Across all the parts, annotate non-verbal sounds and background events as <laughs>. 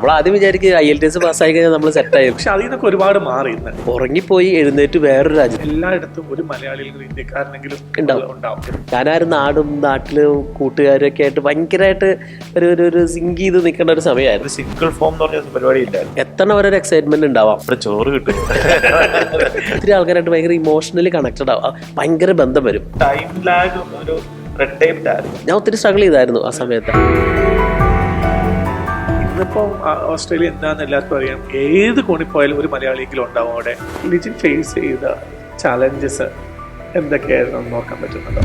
നമ്മൾ ആദ്യം വിചാരിക്കുക ഐ എൽ ടി എസ് പാസ്സായി കഴിഞ്ഞാൽ നമ്മൾ സെറ്റ് ആയി. പക്ഷെ അതിൽ നിന്നൊക്കെ ഒരുപാട് മാറി ഇന്ന്. ഉറങ്ങിപ്പോയി എഴുന്നേറ്റ് വേറൊരു രാജ്യം എല്ലായിടത്തും ഒരു മലയാളികളും ഇന്ത്യക്കാരനെങ്കിലും ഉണ്ടാവും. ഉണ്ടാവും. ഞാനാരും നാടും നാട്ടിൽ കൂട്ടുകാരൊക്കെ ആയിട്ട് ഭയങ്കരമായിട്ട് ഒരു ഒരു ഒരു സിങ്ക് ചെയ്ത് നിൽക്കേണ്ട ഒരു സമയമായിരുന്നു. സിംഗിൾ ഫോം എന്ന് പറഞ്ഞ പരിപാടി ഇല്ലായിരുന്നു. എത്തണ വരെ ഒരു എക്സൈറ്റ്മെന്റ് ഉണ്ടാവാം. ചോറ് കിട്ടും. ഒത്തിരി ആൾക്കാരായിട്ട് ഭയങ്കര ഇമോഷണലി കണക്റ്റഡ് ആവാം. ഭയങ്കര ബന്ധം വരും. ടൈം ലാഗ് ഒരു റെഡ് ടൈം ഞാൻ ഒത്തിരി സ്ട്രഗിൾ ചെയ്തായിരുന്നു ആ സമയത്ത്. ഇന്നിപ്പം ആ, ഓസ്ട്രേലിയ എന്താന്ന് എല്ലാവർക്കും അറിയാം. ഏത് കോണി പോയാലും ഒരു മലയാളിയെങ്കിലും ഉണ്ടാവും അവിടെ. ലിജിൻ ഫേസ് ചെയ്ത ചാലഞ്ചസ് എന്തൊക്കെയായിരുന്നു നോക്കാൻ പറ്റുന്നുണ്ടോ?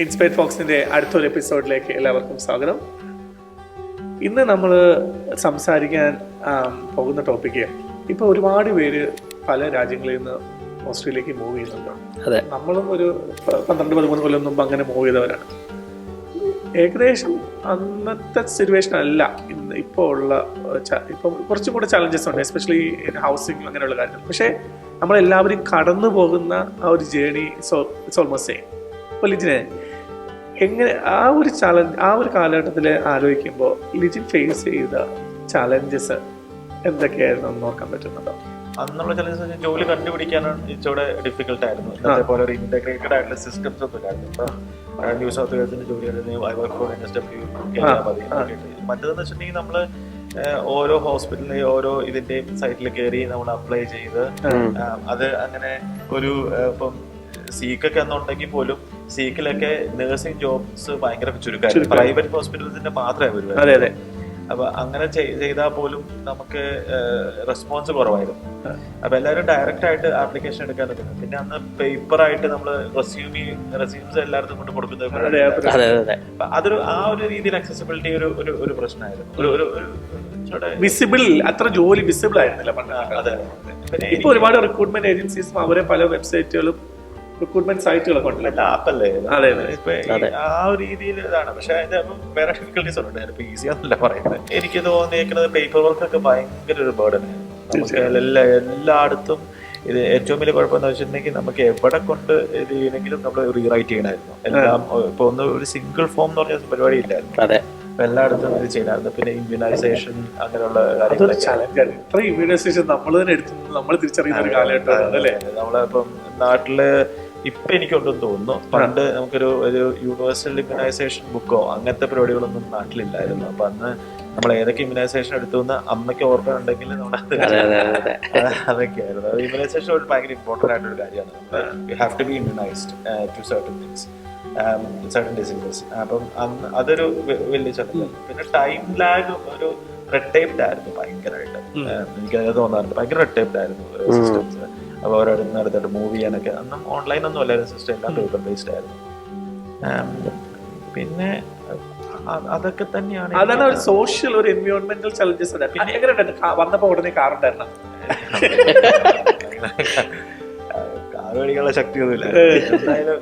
ഇൻസ്പയർ ഫോക്സിന്റെ അടുത്തൊരു എപ്പിസോഡിലേക്ക് എല്ലാവർക്കും സ്വാഗതം. ഇന്ന് നമ്മൾ സംസാരിക്കാൻ പോകുന്ന ടോപ്പിക്ക് ഇപ്പോൾ ഒരുപാട് പേര് പല രാജ്യങ്ങളിൽ നിന്ന് ഓസ്ട്രേലിയക്ക് മൂവ് ചെയ്യുന്നുണ്ട്. അതെ. നമ്മളും ഒരു പന്ത്രണ്ട് പതിമൂന്ന് കൊല്ലം മുമ്പ് അങ്ങനെ മൂവ് ചെയ്തവരാണ്. ഏകദേശം അന്നത്തെ സിറ്റുവേഷൻ അല്ല. ഇന്ന് ഇപ്പോൾ ഉള്ള ഇപ്പം കുറച്ചും കൂടെ ചലഞ്ചസ് ഉണ്ട് എസ്പെഷ്യലി ഹൗസിംഗ് അങ്ങനെയുള്ള കാര്യങ്ങൾ. പക്ഷേ നമ്മളെല്ലാവരും കടന്നു പോകുന്ന ആ ഒരു ജേണി ഇറ്റ്സ് ഓൾമോസ്റ്റ് സെയിം അപ്പോൾ ലിജിനെ എങ്ങനെ ആ ഒരു ചലഞ്ച് ആ ഒരു കാലഘട്ടത്തിൽ ആലോചിക്കുമ്പോൾ ലിജിൻ ഫേസ് ചെയ്ത ചലഞ്ചസ് എന്തൊക്കെയായിരുന്നു എന്ന് ഓർക്കാൻ പറ്റുന്നുണ്ടോ? അന്നുള്ള ചില ജോലി കണ്ടുപിടിക്കാനാണ് ഇച്ചിരി ഡിഫിക്കൽട്ട് ആയിരുന്നു. ഇന്നത്തെ പോലെ ഒരു ഇന്റഗ്രേറ്റഡ് ആയിട്ടുള്ള സിസ്റ്റംസ് ഒന്നും ഇല്ലായിരുന്നു. ഇപ്പൊ ന്യൂ സൗത്ത് വെയിൽസിന്റെ ജോലി I work for N S W മതി മറ്റേതെന്ന് വെച്ചിട്ടുണ്ടെങ്കിൽ നമ്മൾ ഓരോ ഹോസ്പിറ്റലിലെയും ഓരോ ഇതിന്റെയും സൈറ്റിൽ കയറി നമ്മൾ അപ്ലൈ ചെയ്ത്. അത് അങ്ങനെ ഒരു ഇപ്പം സീക്കൊക്കെ എന്നുണ്ടെങ്കിൽ പോലും സീക്കിലൊക്കെ നഴ്സിംഗ് ജോബ്സ് ഭയങ്കര ചുരുക്കമായിരുന്നു പ്രൈവറ്റ് ഹോസ്പിറ്റൽസിന്റെ മാത്രമേ വരുള്ളൂ അപ്പൊ അങ്ങനെ ചെയ്താൽ പോലും നമുക്ക് റെസ്പോൺസ് കുറവായിരുന്നു. അപ്പൊ എല്ലാവരും ഡയറക്റ്റ് ആയിട്ട് ആപ്ലിക്കേഷൻ എടുക്കാൻ പറ്റുന്നു പിന്നെ അന്ന് പേപ്പർ ആയിട്ട് നമ്മൾ റെസ്യൂമി റെസ്യൂംസ് എല്ലായിടത്തും കൊണ്ട് കൊടുക്കുന്നത് അതൊരു ആ ഒരു രീതിയിൽ അക്സസിബിലിറ്റി ഒരു ഒരു ഒരു പ്രശ്നമായിരുന്നു. ഒരു ഒരു വിസിബിൾ അത്ര ജോലി വിസിബിൾ ആയിരുന്നില്ല പണ്ട് അതെ ഇപ്പൊ ഒരുപാട് റിക്രൂട്ട്മെന്റ് ഏജൻസീസും അവരെ പല വെബ്സൈറ്റുകളും റിക്രൂട്ട്മെന്റ് സൈറ്റുകളൊക്കെ ഉണ്ടല്ലോ. ആപ്പല്ലേ? അതെ, അതെ. ഇപ്പൊ ആ ഒരു രീതിയിൽ ഇതാണ്. പക്ഷെ അതിന്റെ അപ്പം വേറെ ഡിഫിക്കൽട്ടീസ് ഉണ്ട്. ഇപ്പൊ ഈസി ആണെന്നല്ല പറയുന്നത്. എനിക്ക് തോന്നിയേക്കുന്നത് പേപ്പർ വർക്ക് ഒക്കെ ഭയങ്കര ഒരു ബേർഡൻ നമുക്ക് എല്ലാ എല്ലായിടത്തും ഇത് ഏറ്റവും വലിയ കുഴപ്പമെന്ന് വെച്ചിട്ടുണ്ടെങ്കിൽ നമുക്ക് എവിടെ കൊണ്ട് ഇത് ചെയ്യണമെങ്കിലും നമ്മൾ റീറൈറ്റ് ചെയ്യണമായിരുന്നു. എല്ലാം ഇപ്പൊ ഒന്ന് ഒരു സിംഗിൾ ഫോം എന്ന് പറഞ്ഞ പരിപാടി ഇല്ലായിരുന്നു. അതെ. എല്ലായിടത്തും ഇത് ചെയ്യണമായിരുന്നു. പിന്നെ ഇമ്മ്യൂണൈസേഷൻ അങ്ങനെയുള്ള കാര്യങ്ങൾ ഇമ്മ്യൂണൈസേഷൻ നമ്മൾ തന്നെ എടുത്തു നമ്മൾ തിരിച്ചറിയുന്ന ഒരു കാലഘട്ടമാണ് അല്ലേ? നമ്മളിപ്പം നാട്ടിൽ ഇപ്പൊ എനിക്കുണ്ടെന്ന് തോന്നുന്നു. പണ്ട് നമുക്കൊരു ഒരു യൂണിവേഴ്സൽ ഇമ്മ്യൂണൈസേഷൻ ബുക്കോ അങ്ങനത്തെ പരിപാടികളൊന്നും നാട്ടിലില്ലായിരുന്നു. അപ്പൊ അന്ന് നമ്മൾ ഏതൊക്കെ ഇമ്മ്യൂണൈസേഷൻ എടുത്തു എന്ന് അമ്മയ്ക്ക് നമ്മളത് അതെ അതെ അതൊക്കെയായിരുന്നു. അത് ഇമ്മ്യൂണൈസേഷൻ ഒരു ഭയങ്കര ഇമ്പോർട്ടന്റ് ആയിട്ടൊരു കാര്യമാണ്. You have to be immunised to certain things certain diseases അപ്പം അന്ന് അതൊരു വലിയ ചട്ടം പിന്നെ ടൈം ലാഗ് ഒരു റെഡ് ടൈപ്ഡ് ആയിരുന്നു ഭയങ്കരമായിട്ട് എനിക്ക് തോന്നാറുണ്ട്. ഭയങ്കര റെഡ് ടൈപ്ഡ് ആയിരുന്നു സിസ്റ്റംസ് അപ്പോൾ ഓരോരുത്തർ അടുത്തായിട്ട് മൂവ് ചെയ്യാനൊക്കെ. അന്നും ഓൺലൈൻ ഒന്നും അല്ലായിരുന്നു സിസ്റ്റം എല്ലാം പേപ്പർ ബേസ്ഡ് ആയിരുന്നു. പിന്നെ അതൊക്കെ തന്നെയാണ് അതാണ് ഒരു സോഷ്യൽ ഒരു എൻവയോൺമെന്റൽ ചലഞ്ചസ് പിന്നെ എങ്ങനെ വന്നപ്പോ ഉടനെ കാർ ഉണ്ടായിരുന്നു? <laughs> കാറ് മേടിക്കാനുള്ള ശക്തിയൊന്നുമില്ല. എന്തായാലും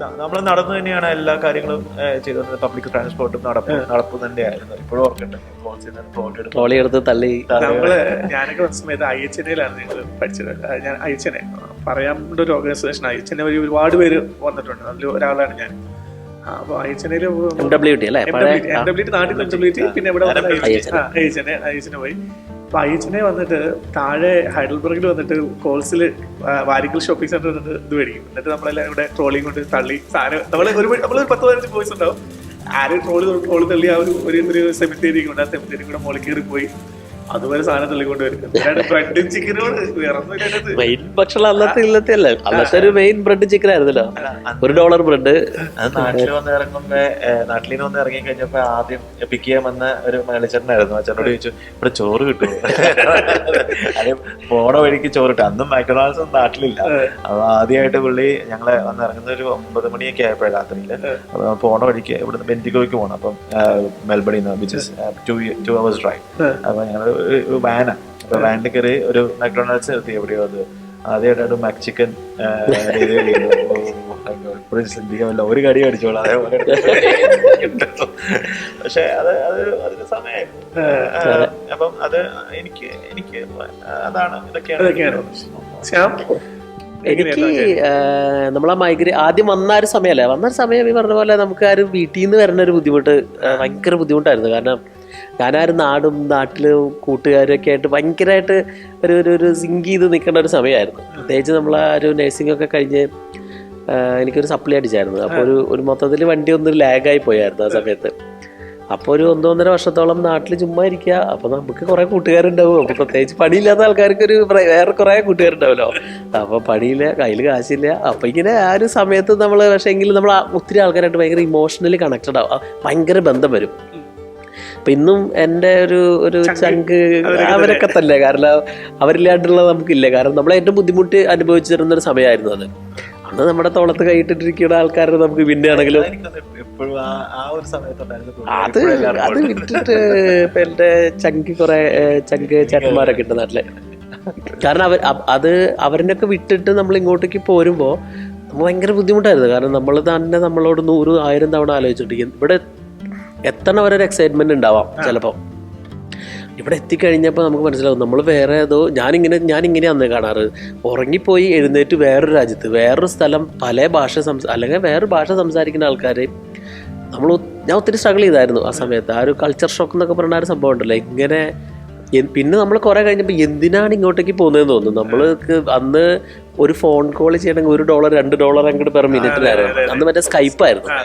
നമ്മൾ നടന്നു തന്നെയാണ് എല്ലാ കാര്യങ്ങളും ചെയ്തത് പബ്ലിക് ട്രാൻസ്പോർട്ടും നടപ്പ് നടപ്പ് തന്നെയായിരുന്നു. ഇപ്പോഴും ഓർക്കട്ടെ ട്രോളി എടുത്ത് തള്ളി. നമ്മൾ <laughs> ഞാനൊക്കെ വന്ന സമയത്ത് ഐ എച്ച് എനയിലാണ് ഞങ്ങൾ പഠിച്ചത് ഞാൻ ഐ എച്ച് ഒരു ഓർഗനൈസേഷൻ ഐ എച്ച് വഴി ഒരുപാട് പേര് വന്നിട്ടുണ്ട്. അതിൽ ഒരാളാണ് ഞാൻ. അപ്പോൾ അപ്പൊ ഐ എച്ച് എനയിൽ എം ഡബ്ല്യു ടി അല്ലേ പഴയ എം ഡബ്ല്യു ടി നാട്ടിൽ എം ഡബ്ല്യു ടി പിന്നെ ഇവിടെ. ഐ എച്ച് ഐ എച്ച് പോയി. അപ്പൊ ഐ വന്നിട്ട് താഴെ ഹൈഡൽബർഗിൽ വന്നിട്ട് കോൾസിൽ വാരിക്കൽ ഷോപ്പിംഗ് സെന്റർ വന്നിട്ട് ഇത് മേടിക്കും. എന്നിട്ട് നമ്മളെല്ലാം ഇവിടെ ട്രോളിങ് കൊണ്ട് തള്ളി സാധനം. നമ്മൾ ഒരു നമ്മളൊരു പത്ത് പതിനഞ്ച് ബോയ്സ് ഉണ്ടാവും. ആരും ട്രോളി ട്രോളി തള്ളി ആ ഒരു ഒരു സെമിത്തേരി കൊണ്ട് ആ സെമിത്തേരി കൂടെ മുകളിൽ പോയി. അതുവരെ സാധനം തള്ളിക്കൊണ്ട് വരും. ബ്രെഡും ചിക്കനോട് മെയിൻ ഭക്ഷണം അന്നത്തെ ഇല്ലത്തെ അല്ലേ? അന്നത്തെ ഒരു മെയിൻ ബ്രെഡ് ചിക്കൻ ആയിരുന്നല്ലോ. ഒരു ഡോളർ ബ്രെഡ് അത് നാട്ടിൽ വന്ന് ഇറങ്ങുമ്പോ നാട്ടിൽ നിന്ന് വന്ന് ഇറങ്ങി കഴിഞ്ഞപ്പോ ആദ്യം പിക്ക് ചെയ്യാൻ വന്ന ഒരു മലയാളിച്ചേട്ടനായിരുന്നു അച്ഛനോട് ചോദിച്ചു ഇവിടെ ചോറ് കിട്ടും <laughs> അത് പോണ വഴിക്ക് ചോറ് കിട്ടും അന്നും മാക്ഡൊണാൾഡ്സ് ഒന്നും നാട്ടിലില്ല. അപ്പൊ ആദ്യമായിട്ട് പുള്ളി ഞങ്ങളെ വന്ന് ഇറങ്ങുന്ന ഒരു ഒമ്പത് മണിയൊക്കെ ആയപ്പോഴാണ് രാത്രിയിൽ. അപ്പൊ പോണ വഴിക്ക് ഇവിടുന്ന് ബെന്തിഗോയ്ക്ക് പോകണം അപ്പം മെൽബണിൽ നിന്ന് which is two two hours drive അപ്പൊ ഞങ്ങൾ ഒരു വാനാണ് അപ്പൊ വാനിൽ കയറി ഒരു മക്ഡൊണാൾഡ്സ് നിർത്തി എവിടെയോ അത്. ആദ്യമായിട്ടാണ് മക് ചിക്കൻ ഇപ്പോഴും ചിന്തിക്കാമല്ല. ഒരു കടി അടിച്ചോളാം അതേപോലെ പക്ഷെ അത് അത് അതിന് സമയം. അപ്പം അത് എനിക്ക് എനിക്ക് അതാണ് ഇതൊക്കെയാണ് എനിക്ക് നമ്മളാ മൈഗ്രേ ആദ്യം വന്ന ആ ഒരു സമയമല്ലേ? വന്ന ഒരു സമയം ഈ പറഞ്ഞ പോലെ നമുക്ക് ആ ഒരു വീട്ടിൽ നിന്ന് വരുന്ന ഒരു ബുദ്ധിമുട്ട് ആ, ഭയങ്കര ബുദ്ധിമുട്ടായിരുന്നു. കാരണം ഞാനാരും നാടും നാട്ടിൽ കൂട്ടുകാരൊക്കെ ആയിട്ട് ഭയങ്കരമായിട്ട് ഒരു ഒരു ഒരു സിങ്ക് ചെയ്ത് നിൽക്കേണ്ട ഒരു സമയമായിരുന്നു. പ്രത്യേകിച്ച് നമ്മൾ ആ ഒരു നഴ്സിംഗ് ഒക്കെ കഴിഞ്ഞ് എനിക്കൊരു സപ്ലൈ അടിച്ചായിരുന്നു. അപ്പോൾ ഒരു ഒരു മൊത്തത്തിൽ വണ്ടി ഒന്ന് ലാഗായി പോയായിരുന്നു ആ സമയത്ത്. അപ്പോൾ ഒരു ഒന്നൊന്നര വർഷത്തോളം നാട്ടിൽ ചുമ്മാ ഇരിക്കുക. അപ്പോൾ നമുക്ക് കുറേ കൂട്ടുകാരുണ്ടാവും. അപ്പോൾ പ്രത്യേകിച്ച് പണിയില്ലാത്ത ആൾക്കാർക്ക് ഒരു വേറെ കുറേ കൂട്ടുകാരുണ്ടാവല്ലോ. അപ്പോൾ പണിയില്ല കയ്യിൽ കാശില്ല. അപ്പോൾ ഇങ്ങനെ ആ ഒരു സമയത്ത് നമ്മൾ പക്ഷേ എങ്കിലും നമ്മൾ ഒത്തിരി ആൾക്കാരായിട്ട് ഭയങ്കര ഇമോഷണലി കണക്റ്റഡ് ആവും. ഭയങ്കര ബന്ധം വരും. അപ്പൊ ഇന്നും എന്റെ ഒരു ഒരു ചങ്ക്. അവരൊക്കെ തന്നെ. കാരണം അവരില്ലാണ്ടുള്ളത് നമുക്കില്ല. കാരണം നമ്മൾ ഏറ്റവും ബുദ്ധിമുട്ട് അനുഭവിച്ചിരുന്ന ഒരു സമയമായിരുന്നു അത്. അന്ന് നമ്മുടെ തോളത്ത് കൈയിട്ടിട്ടിരിക്കുന്ന ആൾക്കാരെ നമുക്ക് പിന്നെ ആണെങ്കിലും അത് അത് വിട്ടിട്ട് ഇപ്പൊ എന്റെ ചങ്ക് കുറെ ചങ്ക് ചേട്ടന്മാരൊക്കെ ഉണ്ട് നാട്ടിൽ. കാരണം അവർ അത് അവരിനൊക്കെ വിട്ടിട്ട് നമ്മൾ ഇങ്ങോട്ടേക്ക് പോരുമ്പോ ഭയങ്കര ബുദ്ധിമുട്ടായിരുന്നു. കാരണം നമ്മൾ തന്നെ നമ്മളോട് നൂറ് ആയിരം തവണ ആലോചിച്ചിട്ടിരിക്കും ഇവിടെ എത്തണ വരെ ഒരു എക്സൈറ്റ്മെന്റ് ഉണ്ടാവാം ചിലപ്പോൾ ഇവിടെ എത്തിക്കഴിഞ്ഞപ്പോൾ നമുക്ക് മനസ്സിലാവും നമ്മൾ വേറെ ഏതോ ഞാനിങ്ങനെ ഞാനിങ്ങനെ അന്ന് കാണാറ്. ഉറങ്ങിപ്പോയി എഴുന്നേറ്റ് വേറൊരു രാജ്യത്ത് വേറൊരു സ്ഥലം പല ഭാഷ സംസാ അല്ലെങ്കിൽ വേറൊരു ഭാഷ സംസാരിക്കുന്ന ആൾക്കാർ നമ്മൾ ഞാൻ ഒത്തിരി സ്ട്രഗിൾ ചെയ്തായിരുന്നു ആ സമയത്ത്. ആ ഒരു കൾച്ചർ ഷോക്ക് എന്നൊക്കെ പറഞ്ഞ ഒരു സംഭവം ഉണ്ടല്ലോ. ഇങ്ങനെ പിന്നെ നമ്മൾ കുറെ കഴിഞ്ഞപ്പോൾ എന്തിനാണ് ഇങ്ങോട്ടേക്ക് പോകുന്നതെന്ന് തോന്നുന്നു. നമ്മൾക്ക് അന്ന് ഒരു ഫോൺ കോൾ ചെയ്യണമെങ്കിൽ ഒരു ഡോളർ രണ്ട് ഡോളർ അങ്ങോട്ട് പെർ മിനിറ്റിലായിരുന്നു അന്ന് മറ്റേ സ്കൈപ്പ് ആയിരുന്നു. ഏ,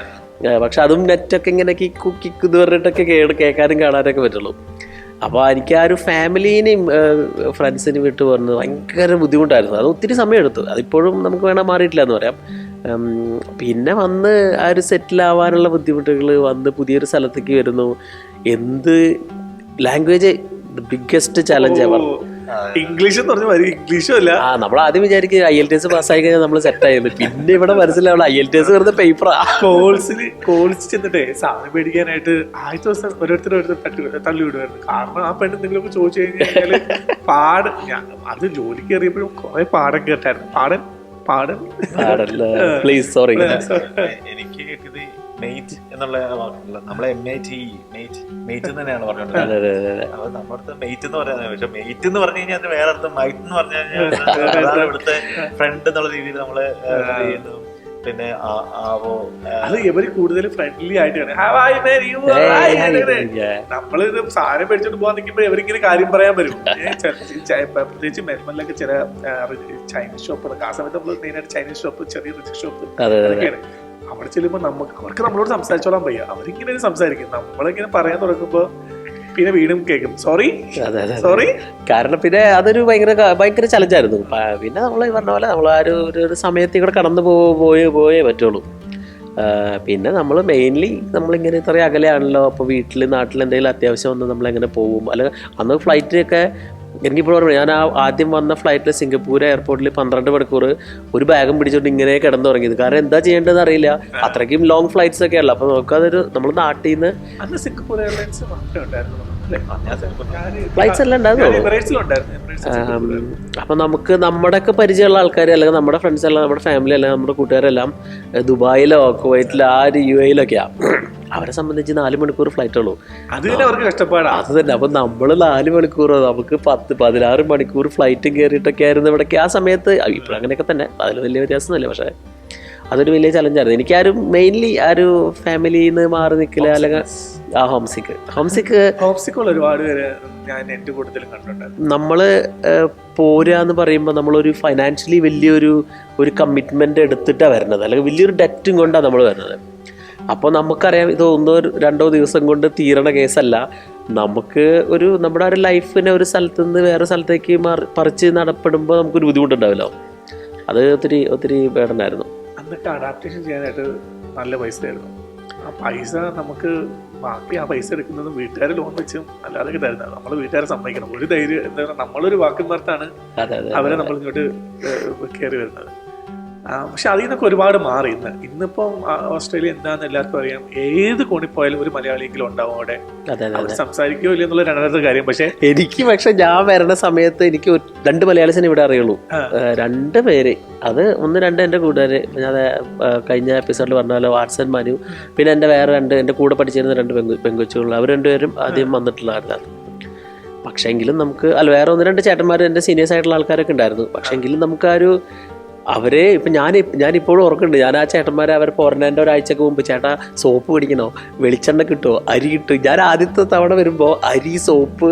പക്ഷെ അതും നെറ്റൊക്കെ ഇങ്ങനെ കിക്കു കിക്ക് എന്ന് പറഞ്ഞിട്ടൊക്കെ കേട് കേൾക്കാനും കാണാനൊക്കെ പറ്റുള്ളൂ. അപ്പോൾ എനിക്ക് ആ ഒരു ഫാമിലീനെയും ഫ്രണ്ട്സിനെയും വിട്ടു പോകുന്നത് ഭയങ്കര ബുദ്ധിമുട്ടായിരുന്നു. അത് ഒത്തിരി സമയമെടുത്തു അതിപ്പോഴും നമുക്ക് വേണം മാറിയിട്ടില്ല എന്ന് പറയാം. പിന്നെ വന്ന് ആ ഒരു സെറ്റിൽ ആവാനുള്ള ബുദ്ധിമുട്ടുകൾ വന്ന് പുതിയൊരു സ്ഥലത്തേക്ക് വരുന്നു. എന്ത് ലാംഗ്വേജ് ബിഗ്ഗസ്റ്റ് ചലഞ്ച് ഇംഗ്ലീഷ് എന്ന് പറഞ്ഞ മതി ഇംഗ്ലീഷും അല്ല. ആ നമ്മൾ ആദ്യം വിചാരിക്കും ഐ എൽ ടി എസ് പാസ്സായി കഴിഞ്ഞാൽ നമ്മൾ സെറ്റ് ആയിരുന്നു പിന്നെ ഇവിടെ മനസ്സിലാവുള്ള ഐ എൽ ടി എസ് വെറുതെ പേപ്പറാ കോഴ്സിൽ കോഴ്സ് ചെന്നിട്ട് സാധനം മേടിക്കാനായിട്ട് ആദ്യത്തെ ദിവസം ഓരോരുത്തർ ഓരോരുത്തർ തട്ടി തള്ളി വിടുമായിരുന്നു കാരണം ആ പെണ്ണ് എന്തെങ്കിലുമൊക്കെ ചോദിച്ചു കഴിഞ്ഞാൽ പാട്. ഞാൻ അത് ജോലിക്ക് കയറിയപ്പോഴും കുറെ പാടം കേട്ടായിരുന്നു. പാടൻ പാടൻ. പാടല്ല? പ്ലീസ് സോറി എനിക്ക് മെയ്റ്റ് എന്നുള്ള വാക്കുണ്ടല്ലോ. നമ്മളെ M I T mate mate തന്നെയാണ് അതെ അപ്പൊ നമ്മുടെ അടുത്ത് മെയ്റ്റ് എന്ന് പറയുന്നത് പക്ഷെ മെയ്റ്റ് എന്ന് പറഞ്ഞു കഴിഞ്ഞാൽ അത് വേറെ അർത്ഥം. മൈറ്റ് എന്ന് പറഞ്ഞു കഴിഞ്ഞാൽ ഇവിടുത്തെ ഫ്രണ്ട് എന്നുള്ള രീതിയിൽ നമ്മൾ പിന്നെ ആവോ അത് ഇവർ കൂടുതൽ ഫ്രണ്ട്ലി ആയിട്ട്. നമ്മൾ സാധനം മേടിച്ചോണ്ട് പോകാൻ നിൽക്കുമ്പോ ഇവരിങ്ങനെ കാര്യം പറയാൻ വരും. പ്രത്യേകിച്ച് മെൽമണിലൊക്കെ ചില ചൈനീസ് ഷോപ്പ് ആ സമയത്ത് നമ്മൾ മെയിനായിട്ട് ചൈനീസ് ഷോപ്പ് ചെറിയ റിച്ച് ഷോപ്പ് അതൊക്കെയാണ്. അവിടെ ചെല്ലുമ്പോൾ നമുക്ക് അവർക്ക് നമ്മളോട് സംസാരിച്ചോളാൻ വയ്യ. അവരിങ്ങനെ സംസാരിക്കും. നമ്മളിങ്ങനെ പറയാൻ തുടങ്ങുമ്പോ പിന്നെ വീണ്ടും കേൾക്കും. സോറി സോറി കാരണം പിന്നെ അതൊരു ഭയങ്കര ഭയങ്കര ചലഞ്ചായിരുന്നു പിന്നെ നമ്മൾ ഈ പറഞ്ഞ പോലെ നമ്മൾ ആ ഒരു ഒരു- സമയത്ത് ഇവിടെ കടന്നു പോ പോയേ പോയേ പറ്റുള്ളൂ. പിന്നെ നമ്മൾ മെയിൻലി നമ്മളിങ്ങനെ ഇത്രയും അകലെയാണല്ലോ. അപ്പോൾ വീട്ടിൽ നാട്ടിൽ എന്തെങ്കിലും അത്യാവശ്യം വന്ന് നമ്മളെങ്ങനെ പോകും? അല്ലെങ്കിൽ അന്ന് ഫ്ലൈറ്റിലൊക്കെ എനിക്കിപ്പോൾ ഓർമ്മ ഞാൻ ആ ആദ്യം വന്ന ഫ്ലൈറ്റിൽ സിംഗപ്പൂർ എയർപോർട്ടിൽ പന്ത്രണ്ട് മണിക്കൂർ ഒരു ബാഗും പിടിച്ചോണ്ട് ഇങ്ങനെ കിടന്നുറങ്ങിയത് കാരണം എന്താ ചെയ്യേണ്ടതെന്ന് അറിയില്ല. അത്രയ്ക്കും ലോങ് ഫ്ലൈറ്റ്സ് ഒക്കെ അല്ല. അപ്പോൾ നമുക്കതൊരു നമ്മൾ നാട്ടിൽ നിന്ന് സിംഗപ്പൂർ എയർലൈൻസ് അല്ലേ? ഫ്ലൈറ്റ്സ് എല്ലാം ഉണ്ടായിരുന്നു. അപ്പൊ നമുക്ക് നമ്മുടെയൊക്കെ പരിചയമുള്ള ആൾക്കാർ അല്ലെങ്കിൽ നമ്മുടെ ഫ്രണ്ട്സ് എല്ലാം നമ്മുടെ ഫാമിലി അല്ലെങ്കിൽ നമ്മുടെ കൂട്ടുകാരെല്ലാം ദുബായിലോ കുവൈറ്റിലോ ആ ഒരു യു എയിലൊക്കെയാ അവരെ സംബന്ധിച്ച് നാല് മണിക്കൂർ ഫ്ലൈറ്റ് ഉള്ളൂ. അത് തന്നെ അവർക്ക് കഷ്ടപ്പാടാ. അത് തന്നെ. അപ്പൊ നമ്മൾ നാല് മണിക്കൂർ നമുക്ക് പത്ത് പതിനാറ് മണിക്കൂർ ഫ്ലൈറ്റും കയറിയിട്ടൊക്കെ ആയിരുന്നു ഇവിടേക്ക്. ആ സമയത്ത് ഇപ്പോഴും അങ്ങനെയൊക്കെ തന്നെ. അതിൽ വലിയ വ്യത്യാസമൊന്നുമില്ല. പക്ഷേ അതൊരു വലിയ ചലഞ്ചായിരുന്നു എനിക്ക് ആരും മെയിൻലി ആ ഒരു ഫാമിലിയിൽ നിന്ന് മാറി നിൽക്കില്ല അല്ലെങ്കിൽ ആ ഹോംസിക്ക് ഹോംസിക്ക് ഹോംസിക്ക് ഒരുപാട് പേര് ഞാൻ എന്റെ കൂട്ടത്തിലും കണ്ടിട്ടുണ്ട് നമ്മൾ പോരുക എന്ന് പറയുമ്പോൾ നമ്മളൊരു ഫൈനാൻഷ്യലി വലിയൊരു ഒരു കമ്മിറ്റ്മെന്റ് എടുത്തിട്ടാണ് വരുന്നത്. അല്ലെങ്കിൽ വലിയൊരു ഡെറ്റും കൊണ്ടാണ് നമ്മൾ വരുന്നത്. അപ്പോൾ നമുക്കറിയാം ഇത് ഒന്നോ രണ്ടോ ദിവസം കൊണ്ട് തീരണ കേസല്ല. നമുക്ക് ഒരു നമ്മുടെ ഒരു ലൈഫിനെ ഒരു സ്ഥലത്ത് നിന്ന് വേറെ സ്ഥലത്തേക്ക് മാറി പറിച്ച് നടപ്പെടുമ്പോൾ നമുക്കൊരു ബുദ്ധിമുട്ടുണ്ടാവില്ല. അത് ഒത്തിരി ഒത്തിരി പേടനായിരുന്നു അന്നൊക്കെ അഡാപ്റ്റേഷൻ ചെയ്യാനായിട്ട് നല്ല പൈസ ആയിരുന്നു ആ പൈസ നമുക്ക് ബാക്കി ആ പൈസ എടുക്കുന്നതും വീട്ടുകാർ ലോൺ വെച്ചും അല്ലാതെ തരുന്നത് നമ്മൾ വീട്ടുകാരെ സമ്മതിക്കണം. ഒരു ധൈര്യം എന്താ നമ്മളൊരു വാക്കും പുറത്താണ് അതെ അതെ അവരെ നമ്മൾ ഇങ്ങോട്ട് കയറി വരുന്നത്. പക്ഷെ അതിൽ നിന്നൊക്കെ ഒരുപാട് മാറി. ഇന്ന് ഇന്നിപ്പം ഓസ്ട്രേലിയ എന്താണെന്ന് എല്ലാവർക്കും അറിയാം. ഏത് കോണിൽ പോയാലും ഒരു മലയാളിയെങ്കിലും ഉണ്ടാവും അവിടെ. അവർ സംസാരിക്കുകയോ ഇല്ല എന്നുള്ള രണ്ടാമത്തെ കാര്യം. പക്ഷെ എനിക്ക് പക്ഷെ ഞാൻ വരുന്ന സമയത്ത് എനിക്ക് രണ്ട് മലയാളിസിനെ ഇവിടെ അറിയുള്ളൂ. രണ്ട് പേര്. അത് ഒന്ന് രണ്ട് എന്റെ കൂട്ടുകാര്. ഞാൻ കഴിഞ്ഞ എപ്പിസോഡിൽ പറഞ്ഞ പോലെ വാട്സൺ മനു. പിന്നെ എന്റെ വേറെ രണ്ട് എന്റെ കൂടെ പഠിച്ചിരുന്ന രണ്ട് പെങ്കു പെങ്കൊച്ചുകൾ അവർ രണ്ടുപേരും ആദ്യം വന്നിട്ടുള്ളതാണ് പക്ഷേ എങ്കിലും നമുക്ക് അല്ല വേറെ ഒന്ന് രണ്ട് ചേട്ടന്മാർ എന്റെ സീനിയേഴ്സ് ആയിട്ടുള്ള ആൾക്കാരൊക്കെ ഉണ്ടായിരുന്നു. പക്ഷേ എങ്കിലും നമുക്ക് ആ ഒരു അവരെ ഇപ്പം ഞാൻ ഞാനിപ്പോഴും ഓർക്കുന്നുണ്ട്. ഞാൻ ആ ചേട്ടന്മാരെ അവർ പോരണേന്റെ ഒരാഴ്ചക്ക് മുമ്പ് ചേട്ടാ സോപ്പ് പിടിക്കണോ വെളിച്ചെണ്ണ കിട്ടുമോ അരി കിട്ടും ഞാൻ ആദ്യത്തെ തവണ വരുമ്പോൾ അരി സോപ്പ്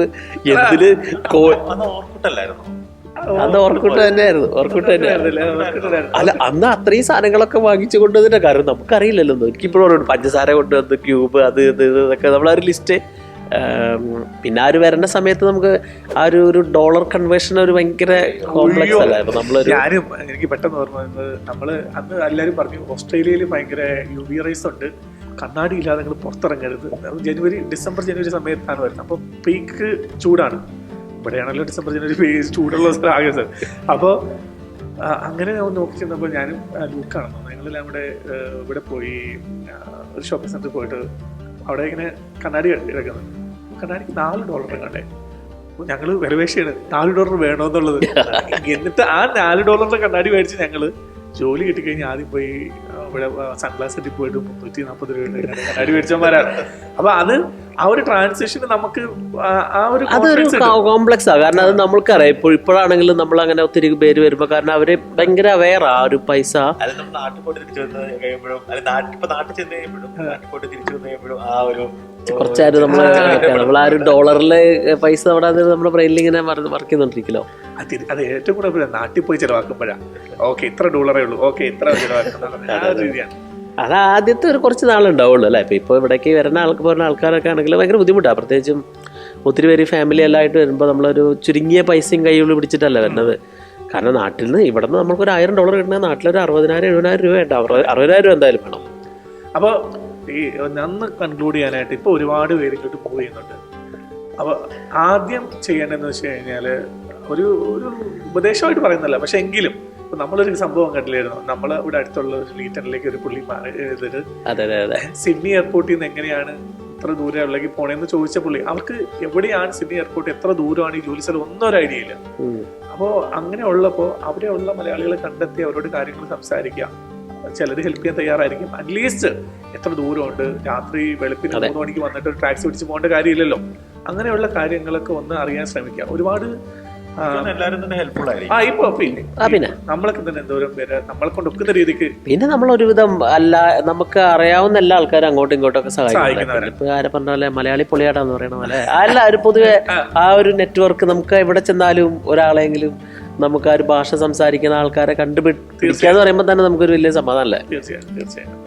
എന്തിൽ അന്ന് ഓർക്കൂട്ട് തന്നെയായിരുന്നു. ഓർക്കൂട്ട് തന്നെയായിരുന്നു. അല്ല അന്ന് അത്രയും സാധനങ്ങളൊക്കെ വാങ്ങിച്ചു കൊണ്ടുവന്നിട്ട് കാരണം നമുക്കറിയില്ലല്ലോ. എനിക്കിപ്പോഴും പഞ്ചസാര കൊണ്ടുവന്ന് ക്യൂബ് അത് ഇത് ഇത് ഇതൊക്കെ നമ്മളൊരു ലിസ്റ്റ്. പിന്നെ ആ ഒരു വരേണ്ട സമയത്ത് നമുക്ക് ആ ഒരു ഒരു ഡോളർ കൺവേർഷൻ ഒരു ഭയങ്കര കോംപ്ലക്സ് അല്ല? ഇപ്പൊ നമ്മളൊരു ഞാനും എനിക്ക് പെട്ടെന്ന് ഓർമ്മ നമ്മൾ അന്ന് എല്ലാവരും പറഞ്ഞു ഓസ്ട്രേലിയയിൽ ഭയങ്കര യു വി റൈസ് ഉണ്ട്. കണ്ണാടി ഇല്ലാതെ നിങ്ങൾ പുറത്തിറങ്ങരുത്. ജനുവരി ഡിസംബർ ജനുവരി സമയത്താണ് വരുന്നത്. അപ്പോൾ പീക്ക് ചൂടാണ്. ഇവിടെയാണല്ലോ ഡിസംബർ ജനുവരി ചൂടുള്ള ആകെ അപ്പോൾ അങ്ങനെ നോക്കി ചെന്നപ്പോൾ ഞാനും ലുക്കാണ്. ലൂക്കാണെന്ന് ഞങ്ങളെല്ലാം ഇവിടെ ഇവിടെ പോയി ഒരു ഷോപ്പിംഗ് സെന്ററിൽ പോയിട്ട് അവിടെ ഇങ്ങനെ കണ്ണാടി കിടക്കുന്നത് കണ്ണാടിക്ക് നാല് ഡോളർ കണ്ടേ. ഞങ്ങൾ വിലവേശയാണ് നാല് ഡോളർ വേണമെന്നുള്ളത് <laughs> എന്നിട്ട് ആ നാല് ഡോളറിന്റെ കണ്ണാടി മേടിച്ച് ഞങ്ങൾ ജോലി കിട്ടിക്കഴിഞ്ഞാൽ ആദ്യം പോയി ഇവിടെ സൺഗ്ലാസ് സെറ്റിൽ പോയിട്ട് മുന്നൂറ്റി നാൽപ്പത് രൂപയുടെ കണ്ണാടി മേടിച്ചവന്മാരാണ്. അപ്പൊ അത് ആ ഒരു ട്രാൻസാക്ഷൻ നമുക്ക് ആ- ആ ഒരു കോംപ്ലക്സ് ആണ് കാരണം അത് നമ്മൾക്കറിയാം. ഇപ്പോൾ ഇപ്പോഴാണെങ്കിലും നമ്മൾ അങ്ങനെ ഒത്തിരി പേര് വരുമ്പോൾ കാരണം അവർ ഭയങ്കര അവയർ ആ ഒരു പൈസ. നാട്ടിൽ പോയിട്ട് തിരിച്ചു വന്ന് കഴിയുമ്പോഴും അല്ലെ നാട്ടിൽ ഇപ്പൊ നാട്ടിൽ ചെന്ന് കഴിയുമ്പോഴും നാട്ടിൽ പോയിട്ട് തിരിച്ചു വന്ന് കഴിയുമ്പോഴും ആ ഒരു കുറച്ചായിട്ട് നമ്മൾ നമ്മൾ ആ ഒരു ഡോളറിലെ പൈസ നമ്മുടെ അത് നമ്മുടെ ബ്രെയിനിൽ ഇങ്ങനെ വർക്ക് ചെയ്തോണ്ടിരിക്കലോ? അത് ഏറ്റവും കൂടുതൽ നാട്ടിൽ പോയി ചെലവാക്കുമ്പോഴാണ് ഓക്കെ ഇത്ര ഡോളറേ ഉള്ളൂ. ഓക്കെ ഇത്ര അത് ആദ്യത്തെ ഒരു കുറച്ച് നാളുണ്ടാവുള്ളൂ അല്ലേ? ഇപ്പൊ ഇപ്പോൾ ഇവിടേക്ക് വരുന്ന ആൾക്ക് പോരുന്ന ആൾക്കാരൊക്കെ ആണെങ്കിൽ ഭയങ്കര ബുദ്ധിമുട്ടാണ് പ്രത്യേകിച്ചും ഒത്തിരി പേര് ഫാമിലി എല്ലാം ആയിട്ട് വരുമ്പോൾ നമ്മളൊരു ചുരുങ്ങിയ പൈസയും കൈയുള്ളിൽ പിടിച്ചിട്ടല്ല വരുന്നത്. കാരണം നാട്ടിൽ നിന്ന് ഇവിടെ നിന്ന് നമുക്കൊരു ആയിരം ഡോളർ കിട്ടുന്ന നാട്ടിലൊരു അറുപതിനായിരം എഴുപതിനായിരം രൂപ ഉണ്ടാവും അറുപത്- അറുപതിനായിരം രൂപ എന്തായാലും വേണം. അപ്പോൾ ഈ നന്ന് കൺക്ലൂഡ് ചെയ്യാനായിട്ട് ഇപ്പോൾ ഒരുപാട് പേര് ഇങ്ങോട്ട് മൂവ് ചെയ്യുന്നുണ്ട്. അപ്പോൾ ആദ്യം ചെയ്യേണ്ടതെന്ന് വെച്ച് കഴിഞ്ഞാൽ ഒരു ഒരു ഉപദേശമായിട്ട് പറയുന്നല്ല പക്ഷെ എങ്കിലും ഇപ്പൊ നമ്മളൊരു സംഭവം കണ്ടില്ലായിരുന്നു? നമ്മൾ ഇവിടെ അടുത്തുള്ള ഒരു ലീറ്ററിലേക്ക് ഒരു പുള്ളി അതെ സിഡ്നി എയർപോർട്ടിൽ നിന്ന് എങ്ങനെയാണ് ഇത്ര ദൂരം ഉള്ളേക്ക് പോണേന്ന് ചോദിച്ച പുള്ളി. അവർക്ക് എവിടെയാണ് സിഡ്നി എയർപോർട്ട് എത്ര ദൂരമാണ് ഈ ജോലി സ്ഥലം ഒന്നും ഒരു ഐഡിയ ഇല്ല. അപ്പോ അപ്പോൾ അങ്ങനെ ഉള്ളപ്പോൾ അവിടെ ഉള്ള മലയാളികളെ കണ്ടെത്തി അവരോട് കാര്യങ്ങൾ സംസാരിക്കുക ചിലർ ഹെൽപ്പ് ചെയ്യാൻ തയ്യാറായിരിക്കും. അറ്റ്ലീസ്റ്റ് എത്ര ദൂരമുണ്ട്? രാത്രി വെളുപ്പിന്. മൂന്ന് മണിക്ക് വന്നിട്ട് ഒരു ടാക്സി പിടിച്ച് പോകേണ്ട കാര്യമില്ലല്ലോ. അങ്ങനെയുള്ള കാര്യങ്ങളൊക്കെ ഒന്ന് അറിയാൻ ശ്രമിക്കുക ഒരുപാട് എല്ലാവരും തന്നെ ഹെൽപ്ഫുൾ ആയിരിക്കും. ആ ഇപ്പൊ പിന്നെ ആ പിന്നെ. നമ്മളൊക്കെ തന്നെ എന്തോരം പേര് നമ്മളെ കൊണ്ട് ഒക്കുന്ന രീതിക്ക് പിന്നെ നമ്മൾ ഒരുവിധം അല്ല നമുക്ക് അറിയാവുന്ന എല്ലാ ആൾക്കാരും അങ്ങോട്ടും ഇങ്ങോട്ടും ഒക്കെ സഹായിക്കും സഹായിക്കുന്നവരാ. ഇപ്പൊ ആരെ പറഞ്ഞ പോലെ മലയാളി പൊളിയാടാന്ന് പറയണ പോലെ. അല്ല ഒരു പൊതുവെ <laughs> ആ. ഒരു നെറ്റ്വർക്ക് നമുക്ക് എവിടെ ചെന്നാലും ഒരാളെങ്കിലും നമുക്ക് ആ ഒരു ഭാഷ സംസാരിക്കുന്ന ആൾക്കാരെ കണ്ടുപിടിക്കാന്ന് പറയുമ്പോൾ തന്നെ നമുക്കൊരു വലിയ സമാധാനം അല്ലേ തീർച്ചയായും.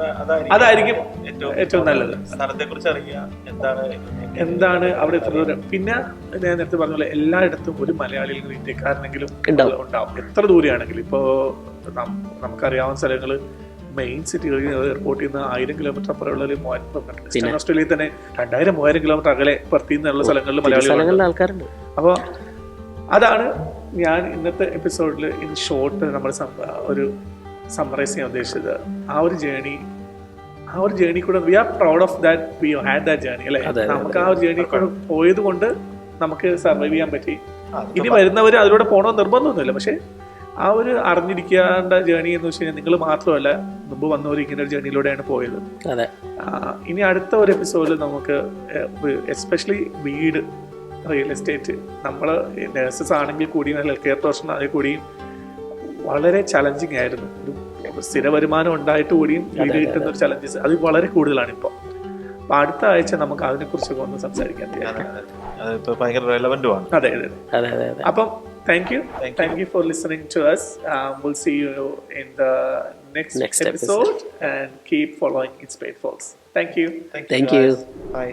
അതായിരിക്കും അതായിരിക്കും ഏറ്റവും നല്ലത്. സ്ഥലത്തെ കുറിച്ച് അറിയുക എന്താണ് എന്താണ് അവിടെ എത്ര ദൂരം? പിന്നെ ഞാൻ നേരത്തെ പറഞ്ഞ പോലെ എല്ലായിടത്തും ഒരു മലയാളിയിൽ നിന്ന് ഇന്ത്യക്കാരനെങ്കിലും ഉണ്ടാവും. എത്ര ദൂരെയാണെങ്കിലും. ഇപ്പോൾ നമുക്കറിയാവുന്ന സ്ഥലങ്ങൾ മെയിൻ സിറ്റികളിൽ എയർപോർട്ടിൽ നിന്ന് ആയിരം കിലോമീറ്റർ അപ്പുറമുള്ള ഒരു മൂവായിരം ഓസ്ട്രേലിയയിൽ തന്നെ രണ്ടായിരം മൂവായിരം കിലോമീറ്റർ അകലെ പുറത്തു നിന്നുള്ള സ്ഥലങ്ങളിൽ മലയാളികൾ അപ്പോൾ അതാണ് ഞാൻ ഇന്നത്തെ എപ്പിസോഡിൽ ഇൻ ഷോർട്ട് നമ്മൾ ഒരു സമ്മറൈസ് ചെയ്യാൻ ഉദ്ദേശിച്ചത് ആ ഒരു ജേണി ആ ഒരു ജേണി കൂടെ we are proud of that we had that journey അല്ലേ? നമുക്ക് ആ ഒരു ജേണി കൂടെ പോയത് കൊണ്ട് നമുക്ക് സർവൈവ് ചെയ്യാൻ പറ്റി. ഇനി വരുന്നവർ അതിലൂടെ പോകണമെന്ന് നിർബന്ധമൊന്നുമില്ല. പക്ഷേ ആ ഒരു അറിഞ്ഞിരിക്കേണ്ട ജേണി എന്ന് വെച്ച് കഴിഞ്ഞാൽ നിങ്ങൾ മാത്രമല്ല മുമ്പ് വന്നവർ ഇങ്ങനെ ഒരു ജേണിയിലൂടെയാണ് പോയത്. ഇനി അടുത്ത ഒരു എപ്പിസോഡിൽ നമുക്ക് എസ്പെഷ്യലി വീട് റിയൽ എസ്റ്റേറ്റ് നമ്മൾ നേഴ്സസ് ആണെങ്കിൽ കൂടിയും ഹെൽത്ത് കെയർ പ്രൊഫഷണൽ ആണെങ്കിൽ കൂടിയും വളരെ ചലഞ്ചിങ് ആയിരുന്നു. ഒരു സ്ഥിര വരുമാനം ഉണ്ടായിട്ട് കൂടിയും വീട് കിട്ടുന്ന ഒരു ചലഞ്ചസ് അത് വളരെ കൂടുതലാണ് ഇപ്പോൾ അപ്പൊ അടുത്ത ആഴ്ച നമുക്ക് അതിനെക്കുറിച്ച് ഒന്ന് സംസാരിക്കാൻ അതെ, അതെ. അതിപ്പോ ഭയങ്കര റെലവെന്റും ആണ്. അതെ അതെ അതെ. അതെ അതെ അതെ. അപ്പം thank you thank you for listening to us will see you in the next episode and keep following it's paid falls thank you thank you bye